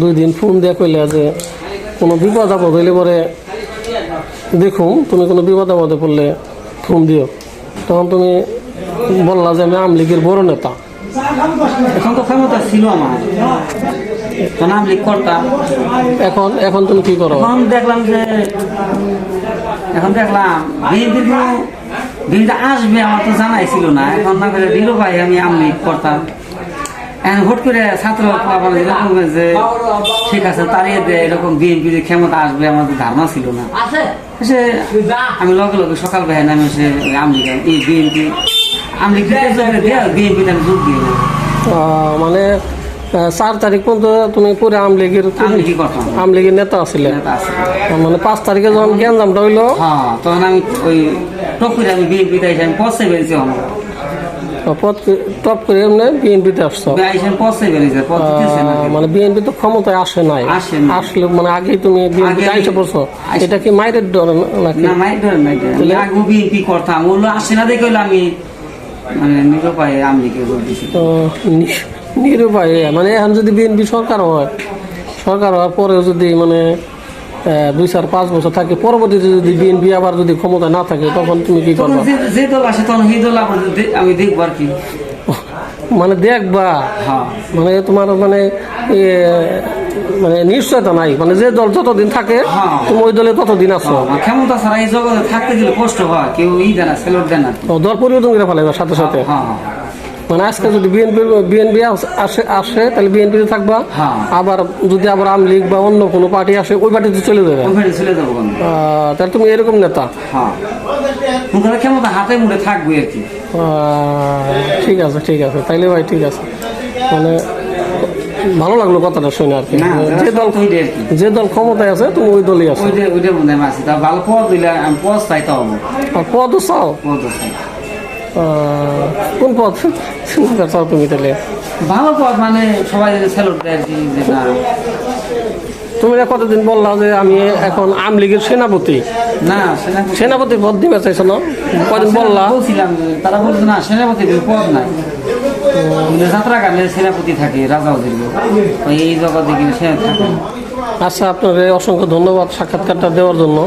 দুই দিন ফোন দিয়ে কইলে যে কোনো বিপদ আপদ হইলে পরে দেখুন তুমি কোনো বিপদ আপদে পড়লে ফোন দিও। তখন তুমি বললা যে আমি আওয়ামী লীগের বড় নেতা। এখন তো ক্ষমতা ছিল আমার। তো নাম এখন এখন তুমি কি করো? এখন দেখলাম যে এখন দেখলাম বিএনপির কোনো বিএনপি আসবে আমার তো জানাই ছিল না। এখন না দিল ভাই আমি আমলি করতাম হুট করে ছাত্র এরকম যে ঠিক আছে তাড়িয়ে দেয় এরকম বিএনপির ক্ষমতা আসবে আমার ধারণা ছিল না। সে আমি লগে লগে সকাল বেলা নামে সে আমলি এই বিএনপি আমলি বিএনপিতে আমি যোগ দিয়ে। মানে চার তারিখ পর্যন্ত তুমি পরে আওয়ামী লীগের আমলি কি করতাম আওয়ামী নেতা নেতা মানে পাঁচ তারিখে যখন গ্যাঞ্জামটা হইল হ্যাঁ তখন আমি ওই টপ করে আমি বিএনপিতে এসে আমি পৌঁছে বেরিয়েছি আমার। টপ করে এমনি বিএনপিতে আসছো। মানে বিএনপি তো ক্ষমতায় আসে নাই। আসলে মানে আগেই তুমি বিএনপি আগে- আইসে পড়ছো এটা কি মায়ের ডর নাকি? না মাই ধরেন নাই আগে বিএনপি করতাম। ওগুলো আসে না দেখে আমি মানে নিরুপায় তো নিরুপায় মানে এখন যদি বিএনপি সরকার হয় সরকার হওয়ার পরেও যদি মানে দুই চার পাঁচ বছর থাকে পরবর্তীতে যদি বিএনপি আবার যদি ক্ষমতা না থাকে তখন তুমি কি করবা? যে- দল আসে তখন সেই দল আবার আমি দেখব আর কি। মানে দেখবা? হ্যাঁ। মানে তোমার মানে মানে নিশ্চয়তা নাই। মানে যে দল যতদিন থাকে হ্যাঁ। তুমি ওই দলে ততদিন আছো। আমার ক্ষমতা ছাড়া এই জগতে থাকতে গেলে কষ্ট হয় কেউ ই দেয় না সেলট দেয় না। দল পরিবর্তন করে ফেলাইবা সাথে সাথে। হ্যাঁ। মানে আজকে যদি বিএনপি বিএনপি আসে আসে তাহলে বিএনপিতে থাকবা। হ্যাঁ। আবার যদি আবার আওয়ামী লীগ বা অন্য কোনো পার্টি আসে ওই পার্টিতে চলে যাবে। তাহলে তুমি এরকম নেতা। হ্যাঁ। ক্ষমতা হাতে মুড়ে থাকবে আর কি। ঠিক আছে ঠিক আছে। তাইলে ভাই ঠিক আছে। মানে ভালো লাগল কথাটা শুনে আর কি। যে দল যে দল ক্ষমতায় আছে তুমি ওই দলই আছো। মনে তা ভালো পদ দিলে আমি পদ চাইতে হবে। আর পদও চাও। পদ চাই। কোন পদ? চাও তুমি তাহলে? ভালো পদ মানে সবাই স্যালুট দেয় আর কি যে না। তুমি কতদিন বললা যে আমি এখন আওয়ামী লীগের সেনাপতি? না সেনাপতি। পদ দিবে চাইছো না? কদিন বললা? বলছিলাম তারা বলছে না সেনাপতি পদ নাই। যাত্রা গানে সেনাপতি থাকে রাজা ওদের এই জগতে কিন্তু সে থাকে। আচ্ছা আপনার অসংখ্য ধন্যবাদ সাক্ষাৎকারটা দেওয়ার জন্য।